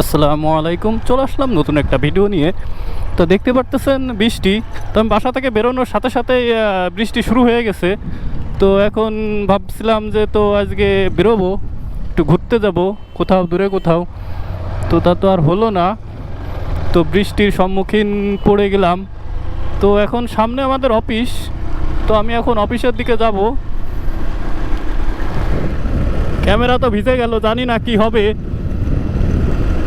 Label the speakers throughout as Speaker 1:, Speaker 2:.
Speaker 1: আসসালামু আলাইকুম। চলে আসলাম নতুন একটা ভিডিও নিয়ে। তো দেখতে পারতেছেন বৃষ্টি। তো আমি বাসা থেকে বেরোনোর সাথে আহ, বৃষ্টি শুরু হয়ে গেছে। তো এখন ভাবছিলাম যে তো আজকে বেরোবো একটু ঘুরতে যাব কোথাও দূরে কোথাও। তো তা তো আর হলো না। তো বৃষ্টির সম্মুখীন পড়ে গেলাম। তো এখন সামনে আমাদের অফিস। তো আমি এখন অফিসের দিকে যাব। ক্যামেরা তো ভিজে গেল জানি না কি হবে।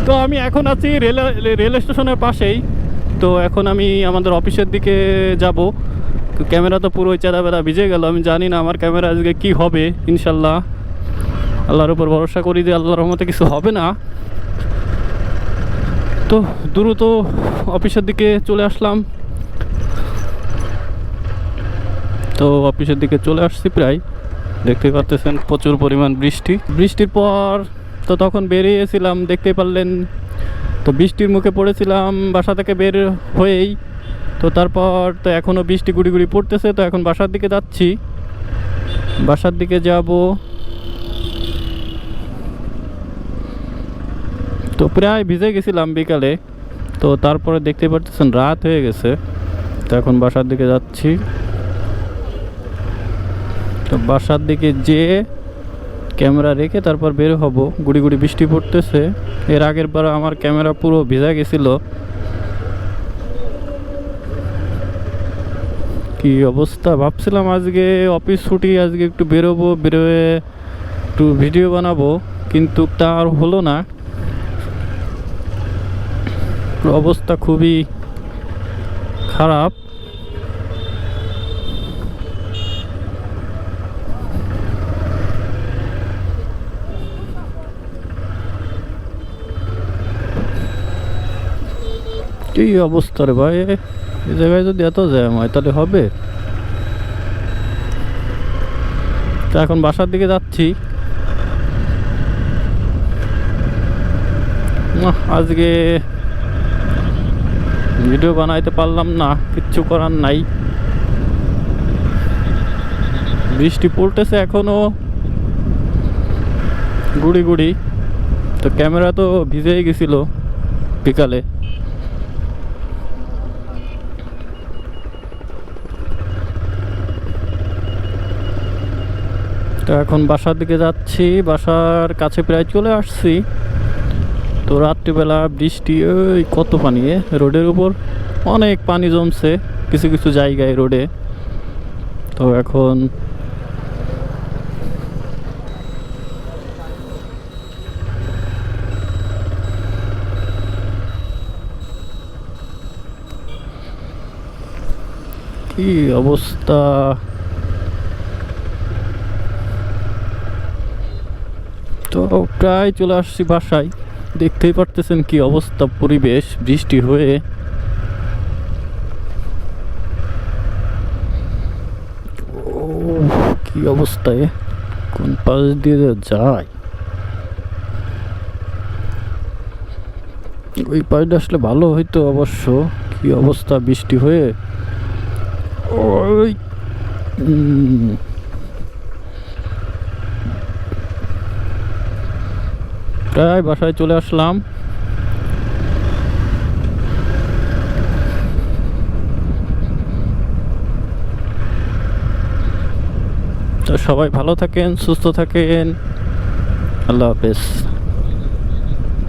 Speaker 1: তো আমি এখন আছি রেল রেল স্টেশনের পাশেই। তো এখন আমি আমাদের অফিসের দিকে যাব। ক্যামেরা তো পুরো চেরা বেড়া ভিজে গেল। আমি জানি না আমার ক্যামেরা আজকে কি হবে, ইনশাল্লাহ। আল্লাহর উপর ভরসা করি যে আল্লাহর রহমতে কিছু হবে না। তো দ্রুত অফিসের দিকে চলে আসলাম। তো অফিসের দিকে চলে আসছি প্রায়। দেখতে পাচ্ছেন প্রচুর পরিমাণ বৃষ্টি। বৃষ্টির পর তো তখন বেরিয়েছিলাম দেখতে পারলেন। তো বৃষ্টির মুখে পড়েছিলাম, বাসা থেকে বের হয়েই। তো তারপর তো এখনও বৃষ্টি গুড়ি গুড়ি পড়তেছে, তো এখন বাসার দিকে যাচ্ছি। বাসার দিকে যাব। তো প্রায় ভিজে গেছিলাম বিকালে। তো তারপরে দেখতে পারতেছেন, রাত হয়ে গেছে। তো এখন বাসার দিকে যাচ্ছি। তো বাসার দিকে যেয়ে ক্যামেরা রেখে তারপর বের হব। গুড়ি গুড়ি বৃষ্টি পড়তেছে। এর আগের বার আমার ক্যামেরা পুরো ভিজা গেছিল। কি অবস্থা? ভাবছিলাম আজকে অফিস ছুটি, আজকে একটু বেরোবো, বেরোয় একটু ভিডিও বানাবো, কিন্তু তা আর হলো না। অবস্থা খুবই খারাপ। কি অবস্থা রে ভাই? এই জায়গায় যদি এত জ্যাম হয়, তাহলে হবে? তা এখন বাসার দিকে যাচ্ছি। আজকে ভিডিও বানাইতে পারলাম না, কিচ্ছু করার নাই। বৃষ্টি পড়তেছে এখনও। গুড়ি গুড়ি। তো ক্যামেরা তো ভিজেই গেছিল বিকালে। তো এখন বাসার দিকে যাচ্ছি। বাসার কাছে প্রায় চলে আসছি। তো রাত্রিবেলা বৃষ্টি ওই কত পানি রোডের উপর অনেক পানি জমছে, কিছু কিছু জায়গায় রোডে। তো এখন কি অবস্থা? তো প্রায় চলে আসছি বাসায়। দেখতেই পারতেছেন কি অবস্থা, পরিবেশ, বৃষ্টি হয়ে। কি অবস্থায় কোন পাশ দিয়ে যায়? ওই পাশটা আসলে ভালো হইতো অবশ্য। কি অবস্থা, বৃষ্টি হয়ে? ওই প্রায় বাসায় চলে আসলাম। তো সবাই ভালো থাকেন সুস্থ থাকেন। আল্লাহ হাফেজ।